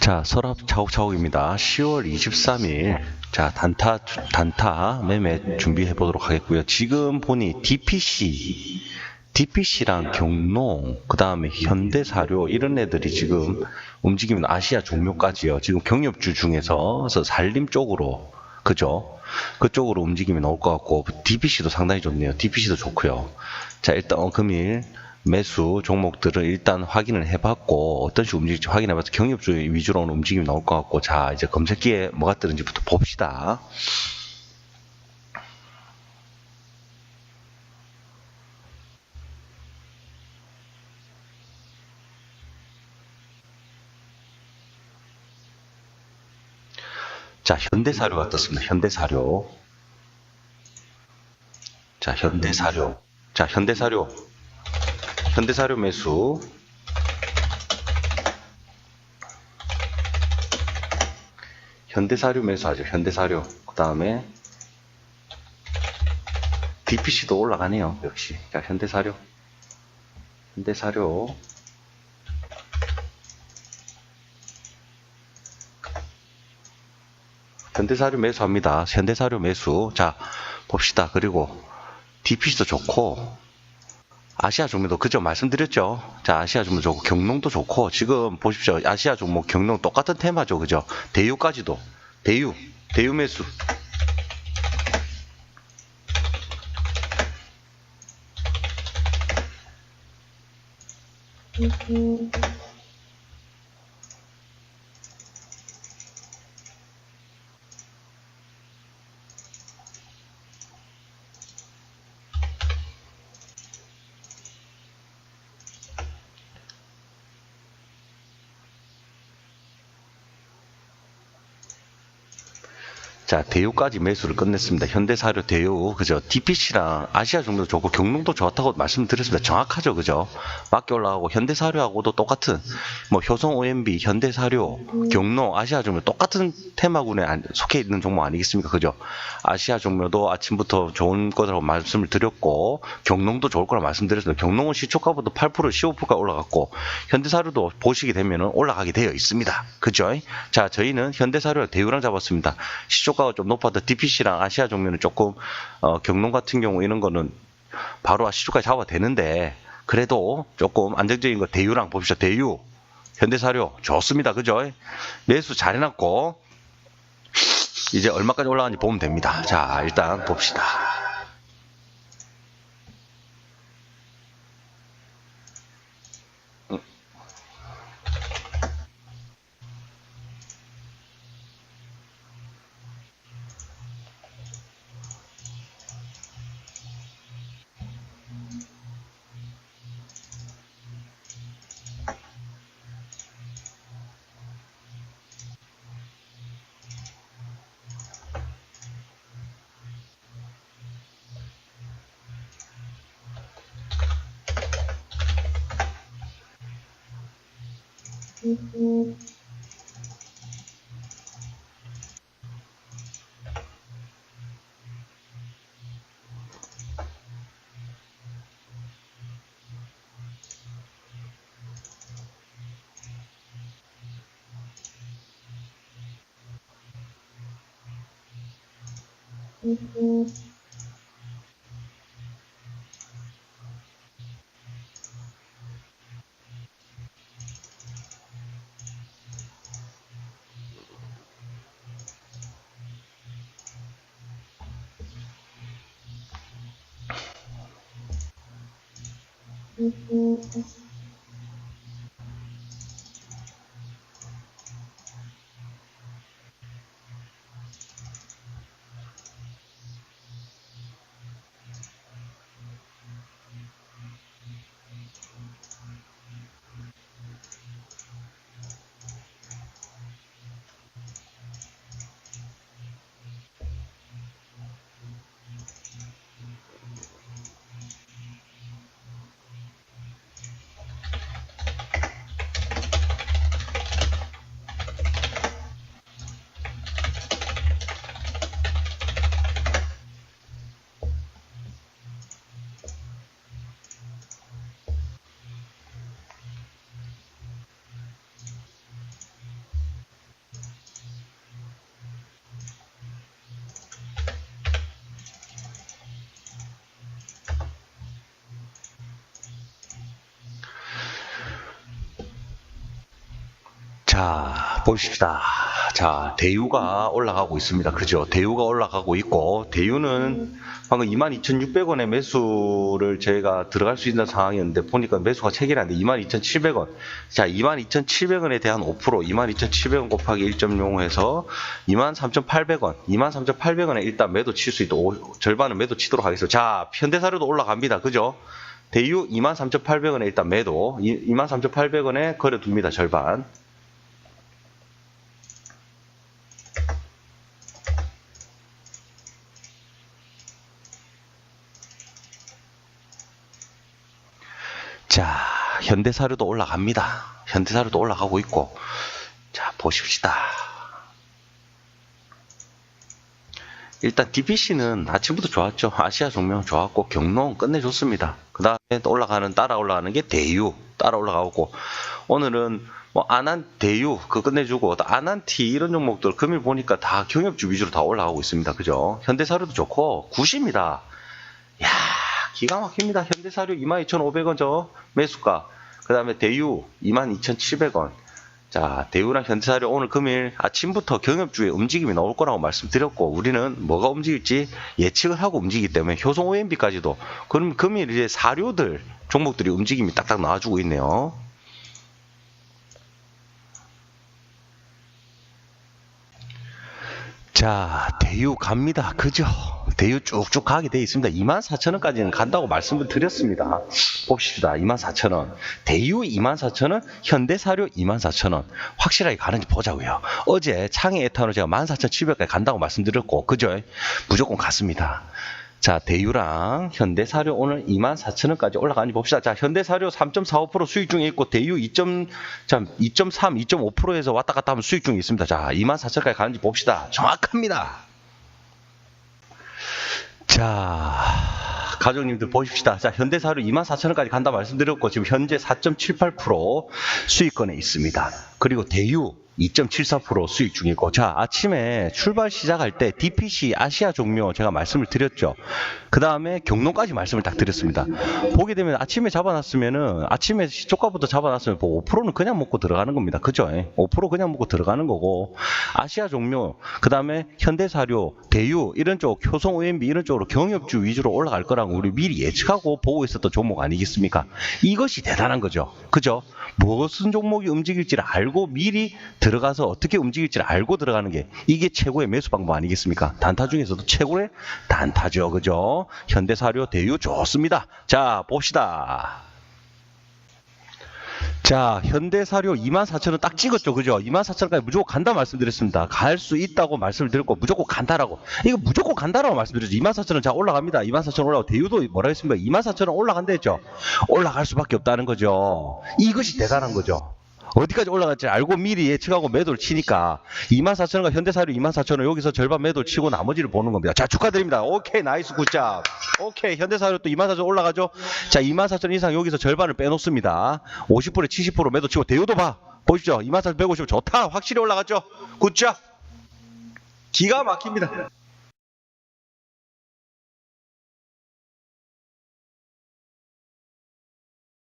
자, 서랍 차곡차곡입니다. 10월 23일. 자, 단타, 단타 매매 준비해 보도록 하겠고요. 지금 보니 DPC, DPC랑 경농, 그 다음에 현대사료, 이런 애들이 지금 움직이면 아시아 종묘까지요. 지금 경협주 중에서 그래서 산림 쪽으로, 그죠? 그쪽으로 움직임이 나올 것 같고, DPC도 상당히 좋네요. DPC도 좋고요. 자, 일단 어, 금일 매수 종목들을 일단 확인을 해봤고 어떤 식으로 움직일지 확인해봐서 경협주 위주로 는 움직임이 나올 것 같고 자 이제 검색기에 뭐가 뜨는지부터 봅시다. 자 현대사료가 떴습니다. 현대사료. 자 현대사료. 자 현대사료. 현대사료 매수. 현대사료 매수하죠. 현대사료. 그 다음에 DPC도 올라가네요. 역시. 자 현대사료. 현대사료. 현대사료 매수합니다. 현대사료 매수. 자 봅시다. 그리고 DPC도 좋고 아시아 종목도 그죠 말씀드렸죠. 자 아시아 종목 좋고 경농도 좋고 지금 보십시오. 아시아 종목 경농 똑같은 테마죠. 그죠? 대유까지도 대유 대유 매수 자, 대우까지 매수를 끝냈습니다. 현대사료 대우, 그죠? DPC랑 아시아 종목도 좋고 경농도 좋다고 말씀드렸습니다. 정확하죠, 그죠? 맞게 올라가고 현대사료하고도 똑같은 뭐 효성 OMB, 현대사료, 경농, 아시아 종목 똑같은 테마군에 안- 속해 있는 종목 아니겠습니까, 그죠? 아시아 종목도 아침부터 좋은 거라고 말씀을 드렸고 경농도 좋을 거라 말씀드렸습니다. 경농은 시초가보다 8% 15%가 올라갔고 현대사료도 보시게 되면 올라가게 되어 있습니다. 그죠? 자, 저희는 현대사료 대우랑 잡았습니다. 시초가 가 좀 높아도 DPC랑 아시아 종류는 조금 어, 경농 같은 경우 이런 거는 바로 시초가 잡아도 되는데 그래도 조금 안정적인 거 대유랑 봅시다. 대유, 현대사료 좋습니다. 그죠? 매수 잘 해놨고 이제 얼마까지 올라가는지 보면 됩니다. 자, 일단 봅시다. 그리고 그리고 Mm-hmm. 자, 보십시다. 자, 대유가 올라가고 있습니다. 그죠? 대유가 올라가고 있고, 대유는 방금 22,600원의 매수를 저희가 들어갈 수 있는 상황이었는데, 보니까 매수가 돼. 22,700원. 자, 22,700원에 대한 5%, 22,700원 곱하기 1.05 해서 23,800원, 23,800원에 일단 매도 칠 수 있도록, 절반은 매도 치도록 하겠습니다. 자, 현대사료도 올라갑니다. 그죠? 대유 23,800원에 일단 매도, 23,800원에 거래둡니다. 절반. 자, 현대사료도 올라갑니다. 현대사료도 올라가고 있고. 자, 보십시다. 일단 DPC는 아침부터 좋았죠. 아시아 종명 좋았고 경농 끝내줬습니다. 그 다음에 또 올라가는 따라 올라가는 게 대유 따라 올라가고 오늘은 뭐 안한 대유 그 끝내주고 또 안한티 이런 종목들 금일 보니까 다 경협주 위주로 다 올라가고 있습니다. 그죠? 현대사료도 좋고 굿입니다. 야 기가 막힙니다. 현대사료 22,500원 저 매수가. 그 다음에 대유 22,700원. 자, 대우랑 현대사료 오늘 금일 아침부터 경협주의 움직임이 나올 거라고 말씀드렸고, 우리는 뭐가 움직일지 예측을 하고 움직이기 때문에 효성 OMB까지도, 그럼 금일 이제 사료들, 종목들이 움직임이 딱딱 나와주고 있네요. 자, 대유 갑니다. 그죠? 대유 쭉쭉 가게 돼 있습니다. 24,000원까지는 간다고 말씀을 드렸습니다. 봅시다. 24,000원. 대유 24,000원, 현대사료 24,000원. 확실하게 가는지 보자고요. 어제 창의 에탄올 제가 14,700원까지 간다고 말씀드렸고, 그죠? 무조건 갔습니다. 자, 대유랑 현대사료 오늘 24,000원까지 올라가는지 봅시다. 자, 현대사료 3.45% 수익 중에 있고, 대유 2. 자, 2.3, 2.5%에서 왔다 갔다 하면 수익 중에 있습니다. 자, 24,000원까지 가는지 봅시다. 정확합니다. 자, 가족님들 보십시다. 자, 현대사료 24,000원까지 간다 말씀드렸고, 지금 현재 4.78% 수익권에 있습니다. 그리고 대유 2.74% 수익 중이고, 자, 아침에 출발 시작할 때 DPC 아시아 종료 제가 말씀을 드렸죠. 그 다음에 경로까지 말씀을 딱 드렸습니다. 보게 되면 아침에 잡아놨으면은, 아침에 시초가부터 잡아놨으면 뭐 5%는 그냥 먹고 들어가는 겁니다. 그죠? 5% 그냥 먹고 들어가는 거고, 아시아 종료, 그 다음에 현대사료, 대유, 이런 쪽, 효성 OMB 이런 쪽으로 경협주 위주로 올라갈 거라고 우리 미리 예측하고 보고 있었던 종목 아니겠습니까? 이것이 대단한 거죠. 그죠? 무슨 종목이 움직일지를 알고 미리 들어가서 어떻게 움직일지를 알고 들어가는 게 이게 최고의 매수 방법 아니겠습니까? 단타 중에서도 최고의 단타죠. 그죠? 현대사료 대유 좋습니다. 자, 봅시다. 자, 현대사료 24,000원 딱 찍었죠. 그죠? 24,000원까지 무조건 간다 말씀드렸습니다. 갈 수 있다고 말씀을 드렸고, 무조건 간다라고. 이거 무조건 간다라고 말씀드렸죠. 24,000원 자, 올라갑니다. 24,000원 올라가고, 대유도 뭐라 했습니까? 24,000원 올라간다 했죠. 올라갈 수밖에 없다는 거죠. 이것이 대단한 거죠. 어디까지 올라갈지 알고 미리 예측하고 매도를 치니까 24,000원과 현대사료 24,000원 여기서 절반 매도를 치고 나머지를 보는 겁니다. 자 축하드립니다. 오케이 나이스 굿잡. 오케이 현대사료 또 24,000원 올라가죠. 자 24,000원 이상 여기서 절반을 빼놓습니다. 50%에 70% 매도 치고 대우도 봐. 보십시오. 24,150 좋다. 확실히 올라갔죠. 굿잡. 기가 막힙니다.